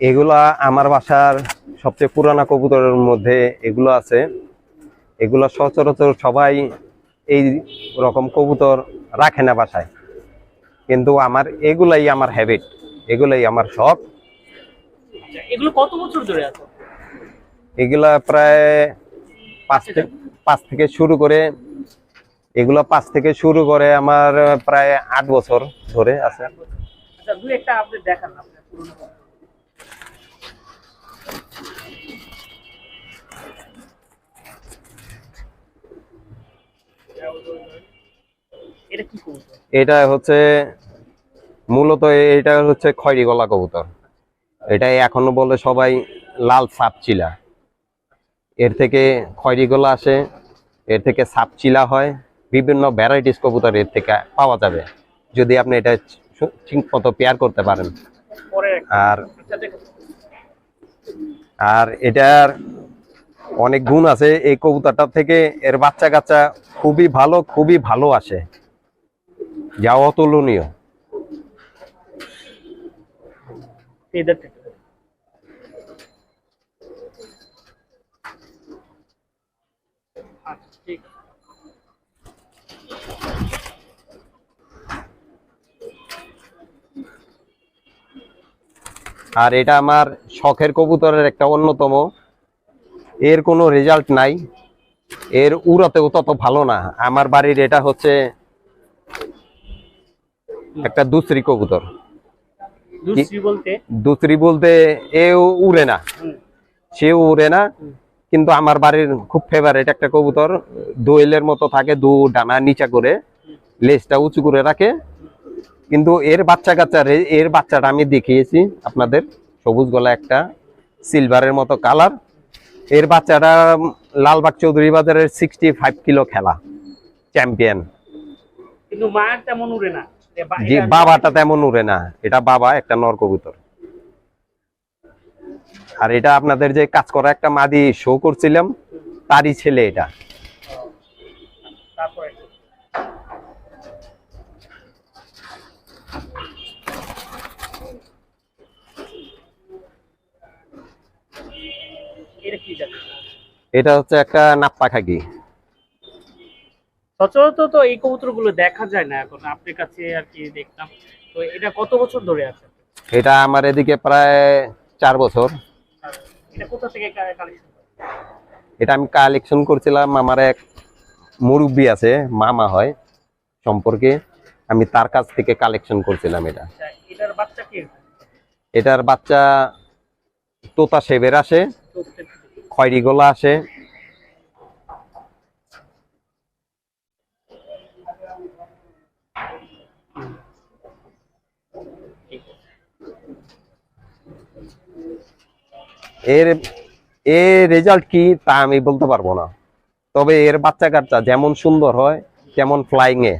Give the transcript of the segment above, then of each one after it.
এগুলা আমার বাসার সবচেয়ে পুরানা কবুতরের মধ্যে এগুলো আছে। এগুলো সচরাচর সবাই এই রকম কবুতর রাখে না বাসায়। কিন্তু আমার এগুলাই আমার হ্যাবিট এগুলাই আমার শখ। আচ্ছা, এগুলো কত বছর ধরে আছে? এগুলা প্রায় পাঁচ থেকে পাঁচ থেকে শুরু করে এগুলো পাঁচ থেকে শুরু করে আমার প্রায় আট বছর ধরে আছে। আচ্ছা দুই একটা আপনি দেখান আপনার পুরোনো এটা কি কবুতর? এটা হচ্ছে মূলত এটা হচ্ছে খয়রি গলা কবুতর। এটা এখনও বলে সবাই লাল সাপচিলা। এর থেকে খয়রি গলা আসে এর থেকে সাপচিলা হয় বিভিন্ন ভ্যারাইটিস কবুতর এর থেকে পাওয়া যাবে। যদি আপনি এটা ঠিক মতো পেয়ার করতে পারেন। আর আর এটার অনেক গুণ আছে। এই কবুতরটা থেকে এর বাচ্চা কাচ্চা খুবই ভালো খুবই ভালো আসে। যা অতুলনীয়। আচ্ছা। আর এটা আমার শখের কবুতরের একটা অন্যতম। এর কোনো রেজাল্ট নাই। এর উড়াতেও তত ভালো না। আমার বাড়ির এটা হচ্ছে একটা দুশ্রী কবুতর। দুশ্রী বলতে? এও উড়ে না। সেও উড়ে না। কিন্তু আমার বাড়ির খুব ফেভারেট একটা কবুতর। দোয়েলের মতো থাকে দু ডানা নিচা করে লেজটা উঁচু করে রাখে। কিন্তু এর বাচ্চা কাচ্চা এর বাচ্চাটা আমি দেখিয়েছি আপনাদের। সবুজ গলা একটা সিলভারের মতো কালার এর বাচ্চাটা লালবাগ চৌধুরী বাজারের সিক্সটি ফাইভ কিলো খেলা চ্যাম্পিয়ন কিন্তু তেমন উড়ে না। জি বাবাটা তেমন উড়ে না। এটা বাবা একটা নর কবুতর আর এটা আপনাদের যে কাজ করা একটা মাদি শো করছিলাম তারই ছেলে এটা তারপরে এটা কি জাতি এটা হচ্ছে একটা নাপ্পা খাকি সচরাচর তো এই কবুতরগুলো দেখা যায় না এখন আপনার কাছে আর কি দেখলাম। তো এটা কত বছর ধরে আছে? এটা আমার এদিকে প্রায় চার বছর। এটা কোথা থেকে কালেকশন এটা আমি কালেকশন করছিলাম আমার এক মুরব্বী আছে মামা হয় সম্পর্কে। আমি তার কাছ থেকে কালেকশন করছিলাম এটা। আচ্ছা এটার বাচ্চা কি? এটার বাচ্চা তোতা সেবের আসে। খয়রি গোলা আসে। এর এর রেজাল্ট কি তা আমি বলতে পারব না। তবে এর বাচ্চা কাচ্চা যেমন সুন্দর হয়, তেমন ফ্লাইং এ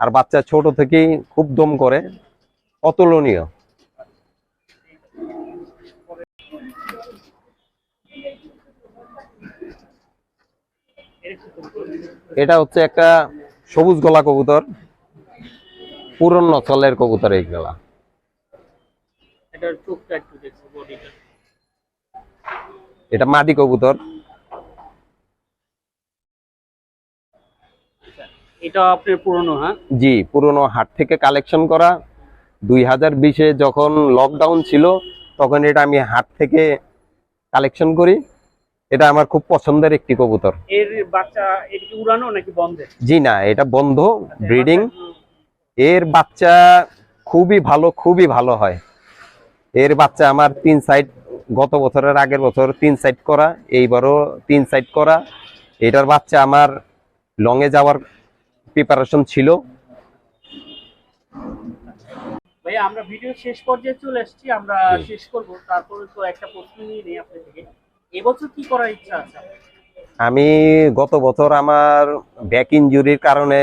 আর বাচ্চা ছোট থেকেই খুব দম করে। অতুলনীয়। এটা হচ্ছে একটা সবুজ গলা কবুতর। পুরন চলের কবুতর দেখব বডিটা। এটা মাদি কবুতর। এটা আপনার পুরনো হ্যাঁ? জি পুরনো হাট থেকে কালেকশন করা। দুই হাজার বিশে যখন লকডাউন ছিল তখন এটা আমি হাট থেকে কালেকশন করি। এটা আমার খুব পছন্দের একটি কবুতর। এর বাচ্চা এটা কি উড়ানো নাকি বন্ধে? জি না এটা বন্ধ ব্রিডিং। এর বাচ্চা খুবই ভালো খুবই ভালো হয়। এর বাচ্চা আমার তিন সাইড গত বছরের আগের বছর তিন সাইড করা এইবারও তিন সাইড করা। এটার বাচ্চা আমার লংয়ে যাওয়ার প্রিপারেশন ছিল। ভাই আমরা ভিডিও শেষ পর্যায়ে চলে এসেছি আমরা শেষ করব। তারপরে তো একটা প্রশ্ন নিয়ে নেই আপনার থেকে। এবছর কি করার ইচ্ছা আছে? আমি গত বছর আমার ব্যাক ইনজুরির কারণে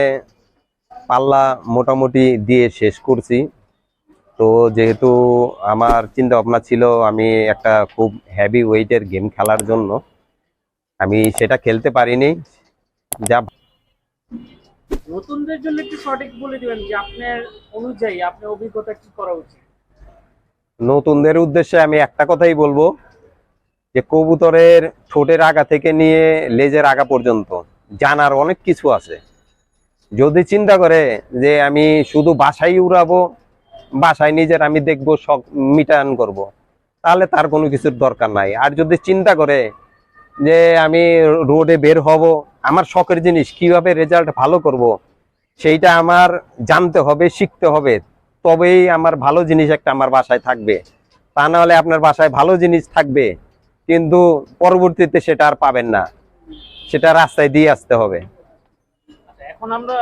পাল্লা মোটামুটি দিয়ে শেষ করছি। তো যেহেতু আমার চিন্তা ভাবনা ছিল আমি একটা খুব হেভি ওয়েটের গেম খেলার জন্য। আমি সেটা খেলতে পারিনি। যা নতুনদের জন্য একটু সঠিক বলে দিবেন যে আপনার অনুযায়ী আপনার অভিজ্ঞতা কি করা উচিত? নতুনদের উদ্দেশ্যে আমি একটা কথাই বলব। যে কবুতরের ঠোঁটের আগা থেকে নিয়ে লেজের আগা পর্যন্ত জানার অনেক কিছু আছে যদি চিন্তা করে যে আমি শুধু বাসায় উড়াবো, বাসায় নিজের আমি দেখব, শখ মিটান করব। তাহলে তার কোনো কিছুর দরকার নাই আর যদি চিন্তা করে যে আমি রোডে বের হব, আমার শখের জিনিস কীভাবে রেজাল্ট ভালো করব। সেইটা আমার জানতে হবে, শিখতে হবে, তবেই আমার ভালো জিনিস একটা আমার বাসায় থাকবে তা নাহলে আপনার বাসায় ভালো জিনিস থাকবে কিন্তু পরবর্তীতে সেটা আর পাবেন না। সেটা রাস্তায় দিয়ে আসতে হবে। আচ্ছা এখন আমরা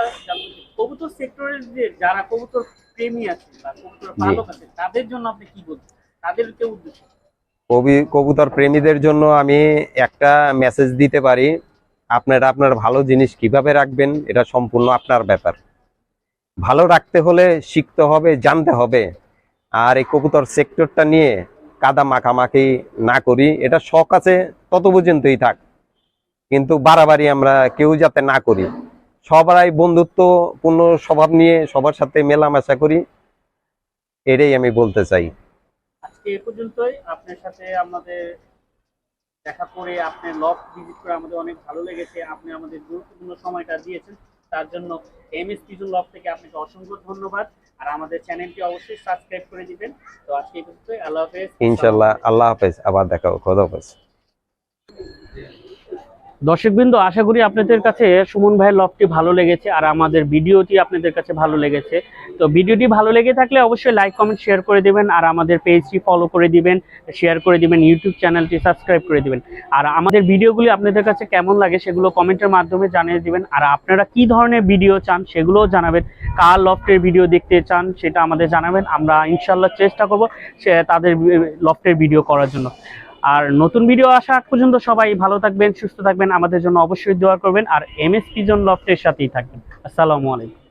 কবুতর সেক্টরের যে যারা কবুতর প্রেমী আছে বা কবুতর পালক আছে তাদের জন্য আপনি কি তাদেরকে উদ্দেশ্য? কবি কবুতর প্রেমীদের জন্য আমি একটা মেসেজ দিতে পারি। আপনারা আপনার ভালো জিনিস কীভাবে রাখবেন এটা সম্পূর্ণ আপনার ব্যাপার। ভালো রাখতে হলে শিখতে হবে জানতে হবে। আর এই কবুতর সেক্টরটা নিয়ে কাদা মাখামাখি না করি, এটা শখ আছে তত পর্যন্তই থাক। কিন্তু বাড়াবাড়ি আমরা কেউ যাতে না করি। সবাই বন্ধুত্বপূর্ণ স্বভাব নিয়ে সবার সাথে মেলামেশা করি, এটাই আমি বলতে চাই। আজকে এ পর্যন্তই। আপনার সাথে আমাদের দেখা করে, আপনার লফ ভিজিট করে আমাদের অনেক ভালো লেগেছে। আপনি আমাদের গুরুত্বপূর্ণ সময়টা দিয়েছেন। তার জন্য এম এস পিজন লফ থেকে আপনাকে অসংখ্য ধন্যবাদ। আর আমাদের চ্যানেলটি অবশ্যই সাবস্ক্রাইব করে দিবেন। তো আজকে এই পর্যন্ত আল্লাহ হাফেজ। ইনশাল্লাহ আল্লাহ হাফেজ। আবার দেখা হবে। খোদা হাফেজ। দর্শকবৃন্দ, আশা করি আপনাদের কাছে সুমন ভাইয়ের লভটি ভালো লেগেছে আর আমাদের ভিডিওটি আপনাদের কাছে ভালো লেগেছে। তো ভিডিওটি ভালো লেগে থাকলে অবশ্যই লাইক, কমেন্ট, শেয়ার করে দিবেন আর আমাদের পেজটি ফলো করে দিবেন, শেয়ার করে দিবেন, ইউটিউব চ্যানেলটি সাবস্ক্রাইব করে দিবেন। আর আমাদের ভিডিওগুলি আপনাদের কাছে কেমন লাগে সেগুলো কমেন্টের মাধ্যমে জানিয়ে দিবেন। আর আপনারা কি ধরনের ভিডিও চান সেগুলোও জানাবেন। কার লফটের ভিডিও দেখতে চান সেটা আমাদের জানাবেন। আমরা ইনশাল্লাহ চেষ্টা করব সে তাদের লফটের ভিডিও করার জন্য। আর নতুন ভিডিও আসা পর্যন্ত সবাই ভালো থাকবেন, সুস্থ থাকবেন। আমাদের জন্য অবশ্যই দোয়া করবেন। আর এম এস পিজন লফটের সাথেই থাকবেন। আসসালামু আলাইকুম।